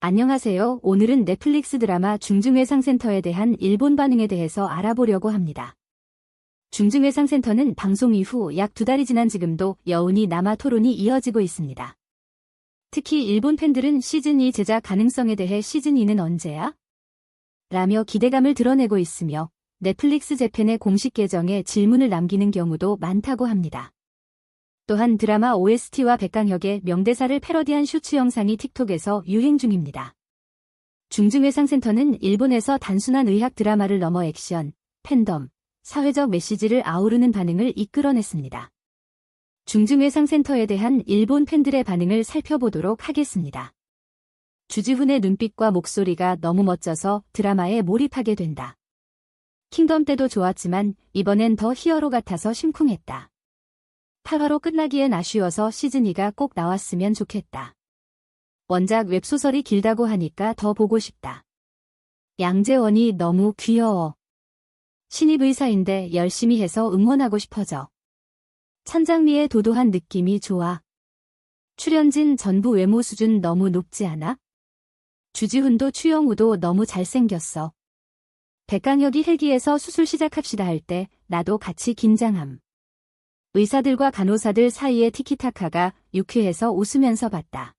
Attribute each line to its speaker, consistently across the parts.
Speaker 1: 안녕하세요. 오늘은 넷플릭스 드라마 중증외상센터에 대한 일본 반응에 대해서 알아보려고 합니다. 중증외상센터는 방송 이후 약 두 달이 지난 지금도 여운이 남아 토론이 이어지고 있습니다. 특히 일본 팬들은 시즌2 제작 가능성에 대해 시즌2는 언제야? 라며 기대감을 드러내고 있으며 넷플릭스 재팬의 공식 계정에 질문을 남기는 경우도 많다고 합니다. 또한 드라마 OST와 백강혁의 명대사를 패러디한 쇼츠 영상이 틱톡에서 유행 중입니다. 중증외상센터는 일본에서 단순한 의학 드라마를 넘어 액션, 팬덤, 사회적 메시지를 아우르는 반응을 이끌어냈습니다. 중증외상센터에 대한 일본 팬들의 반응을 살펴보도록 하겠습니다. 주지훈의 눈빛과 목소리가 너무 멋져서 드라마에 몰입하게 된다. 킹덤 때도 좋았지만 이번엔 더 히어로 같아서 심쿵했다. 8화로 끝나기엔 아쉬워서 시즌2가 꼭 나왔으면 좋겠다. 원작 웹소설이 길다고 하니까 더 보고 싶다. 양재원이 너무 귀여워. 신입 의사인데 열심히 해서 응원하고 싶어져. 천장미의 도도한 느낌이 좋아. 출연진 전부 외모 수준 너무 높지 않아? 주지훈도 추영우도 너무 잘생겼어. 백강혁이 헬기에서 수술 시작합시다 할 때 나도 같이 긴장함. 의사들과 간호사들 사이의 티키타카가 유쾌해서 웃으면서 봤다.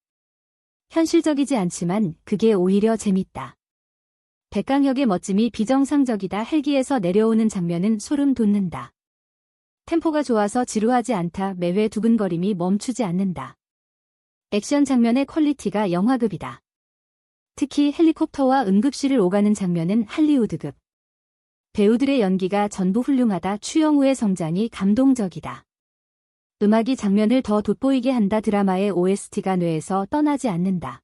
Speaker 1: 현실적이지 않지만 그게 오히려 재밌다. 백강혁의 멋짐이 비정상적이다 헬기에서 내려오는 장면은 소름 돋는다. 템포가 좋아서 지루하지 않다 매회 두근거림이 멈추지 않는다. 액션 장면의 퀄리티가 영화급이다. 특히 헬리콥터와 응급실을 오가는 장면은 할리우드급. 배우들의 연기가 전부 훌륭하다 추영우의 성장이 감동적이다. 음악이 장면을 더 돋보이게 한다 드라마의 OST가 뇌에서 떠나지 않는다.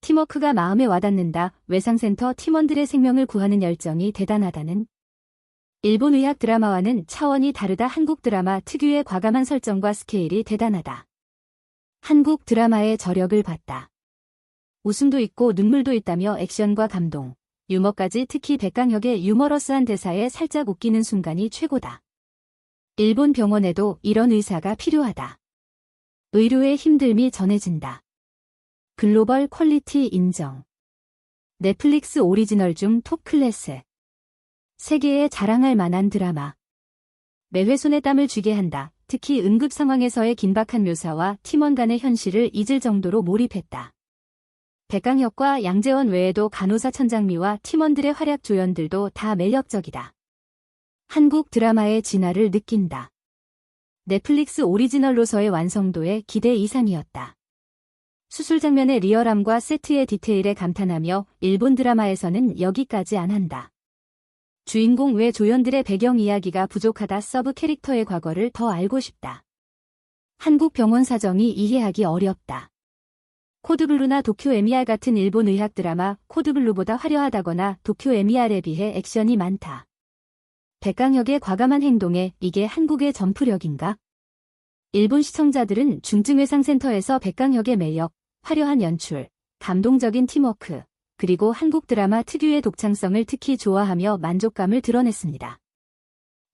Speaker 1: 팀워크가 마음에 와닿는다 외상센터 팀원들의 생명을 구하는 열정이 대단하다는 일본 의학 드라마와는 차원이 다르다 한국 드라마 특유의 과감한 설정과 스케일이 대단하다. 한국 드라마의 저력을 봤다. 웃음도 있고 눈물도 있다며 액션과 감동, 유머까지 특히 백강혁의 유머러스한 대사에 살짝 웃기는 순간이 최고다. 일본 병원에도 이런 의사가 필요하다. 의료의 힘듦이 전해진다. 글로벌 퀄리티 인정. 넷플릭스 오리지널 중 톱 클래스. 세계에 자랑할 만한 드라마. 매회 손에 땀을 쥐게 한다. 특히 응급 상황에서의 긴박한 묘사와 팀원 간의 현실을 잊을 정도로 몰입했다. 백강혁과 양재원 외에도 간호사 천장미와 팀원들의 활약 조연들도 다 매력적이다. 한국 드라마의 진화를 느낀다. 넷플릭스 오리지널로서의 완성도에 기대 이상이었다. 수술 장면의 리얼함과 세트의 디테일에 감탄하며 일본 드라마에서는 여기까지 안 한다. 주인공 외 조연들의 배경 이야기가 부족하다 서브 캐릭터의 과거를 더 알고 싶다. 한국 병원 사정이 이해하기 어렵다. 코드블루나 도쿄 에미알 같은 일본 의학 드라마 코드블루보다 화려하다거나 도쿄 에미알에 비해 액션이 많다. 백강혁의 과감한 행동에 이게 한국의 점프력인가? 일본 시청자들은 중증외상센터에서 백강혁의 매력, 화려한 연출, 감동적인 팀워크, 그리고 한국 드라마 특유의 독창성을 특히 좋아하며 만족감을 드러냈습니다.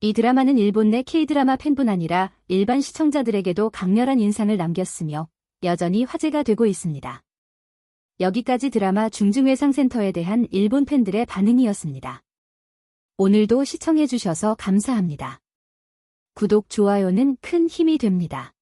Speaker 1: 이 드라마는 일본 내 K-드라마 팬뿐 아니라 일반 시청자들에게도 강렬한 인상을 남겼으며 여전히 화제가 되고 있습니다. 여기까지 드라마 중증외상센터에 대한 일본 팬들의 반응이었습니다. 오늘도 시청해주셔서 감사합니다. 구독, 좋아요는 큰 힘이 됩니다.